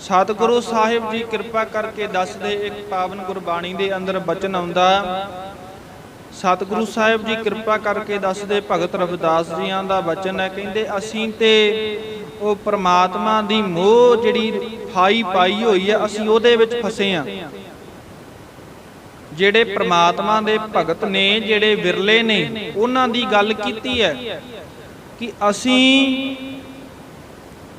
ਸਤਿਗੁਰੂ ਸਾਹਿਬ ਜੀ ਕਿਰਪਾ ਕਰਕੇ ਦੱਸਦੇ ਇੱਕ ਪਾਵਨ ਗੁਰਬਾਣੀ ਦੇ ਅੰਦਰ ਬਚਨ ਆਉਂਦਾ। ਸਤਿਗੁਰੂ ਸਾਹਿਬ ਜੀ ਕਿਰਪਾ ਕਰਕੇ ਦੱਸਦੇ ਭਗਤ ਰਵਿਦਾਸ ਜੀਆਂ ਦਾ ਬਚਨ ਹੈ। ਕਹਿੰਦੇ, ਅਸੀਂ ਤੇ ਉਹ ਪ੍ਰਮਾਤਮਾ ਦੀ ਮੋਹ ਜਿਹੜੀ ਫਾਈ ਪਾਈ ਹੋਈ ਹੈ, ਅਸੀਂ ਉਹਦੇ ਵਿੱਚ ਫਸੇ ਆ ਜਿਹੜੇ ਪ੍ਰਮਾਤਮਾ ਦੇ ਭਗਤ ਨੇ, ਜਿਹੜੇ ਵਿਰਲੇ ਨੇ, ਉਹਨਾਂ ਦੀ ਗੱਲ ਕੀਤੀ ਹੈ ਕਿ ਅਸੀਂ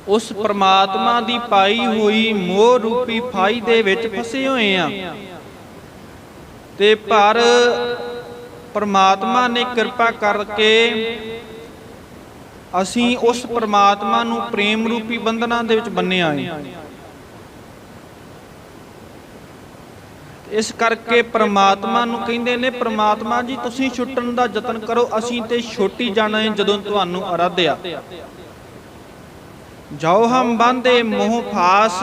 ਉਸ ਪ੍ਰਮਾਤਮਾ ਦੀ ਪਾਈ ਹੋਈ ਮੋਹ ਰੂਪੀ ਫਾਈ ਦੇ ਵਿੱਚ ਫਸੇ ਹੋਏ ਆ ਤੇ ਪਰ ਪ੍ਰਮਾਤਮਾ ਨੇ ਕਿਰਪਾ ਕਰਕੇ ਅਸੀਂ ਉਸ ਪ੍ਰਮਾਤਮਾ ਨੂੰ ਪ੍ਰੇਮ ਰੂਪੀ ਬੰਧਨਾਂ ਦੇ ਵਿੱਚ ਬੰਨਿਆ ਹੈ। ਇਸ ਕਰਕੇ ਪ੍ਰਮਾਤਮਾ ਨੂੰ ਕਹਿੰਦੇ ਨੇ, ਪ੍ਰਮਾਤਮਾ ਜੀ, ਤੁਸੀਂ ਛੁੱਟਣ ਦਾ ਯਤਨ ਕਰੋ, ਅਸੀਂ ਤੇ ਛੋਟੀ ਜਾਣਾ ਹੈ ਜਦੋਂ ਤੁਹਾਨੂੰ ਅਰਾਧਿਆ ਜਾਓ ਹਮ ਬੰਦੇ ਮੋਹ ਫਾਸ,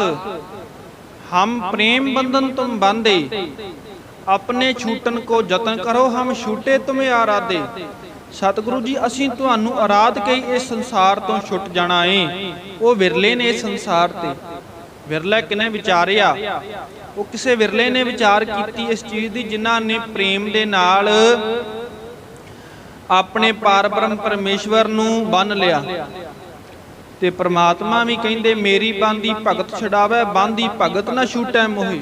ਹਮ ਪ੍ਰੇਮ ਬੰਧਨ ਤੁਮ ਬਾਂਧੇ ਆਪਣੇ ਛੂਟਨ ਕੋ ਯਤਨ ਕਰੋ, ਹਮ ਛੂਟੇ ਤੁਮੇ ਆਰਾਧੇ। ਸਤਿਗੁਰੂ ਜੀ, ਅਸੀਂ ਤੁਹਾਨੂੰ ਆਰਾਧ ਕੇ ਇਸ ਸੰਸਾਰ ਤੋਂ ਛੁੱਟ ਜਾਣਾ ਏ। ਉਹ ਵਿਰਲੇ ਨੇ ਇਸ ਸੰਸਾਰ ਤੇ। ਵਿਰਲਾ ਕਿਨੇ ਵਿਚਾਰਿਆ? ਉਹ ਕਿਸੇ ਵਿਰਲੇ ਨੇ ਵਿਚਾਰ ਕੀਤੀ ਇਸ ਚੀਜ਼ ਦੀ, ਜਿਨ੍ਹਾਂ ਨੇ ਪ੍ਰੇਮ ਦੇ ਨਾਲ ਆਪਣੇ ਪਾਰਬ੍ਰਹਮ ਪਰਮੇਸ਼ਵਰ ਨੂੰ ਬੰਨ ਲਿਆ। ਤੇ ਪ੍ਰਮਾਤਮਾ ਵੀ ਕਹਿੰਦੇ ਮੇਰੀ ਬੰਦੀ ਭਗਤ ਛਡਾਵੇ ਬੰਦੀ ਭਗਤ ਨਾ ਛੂਟੈ ਮੋਹੇ।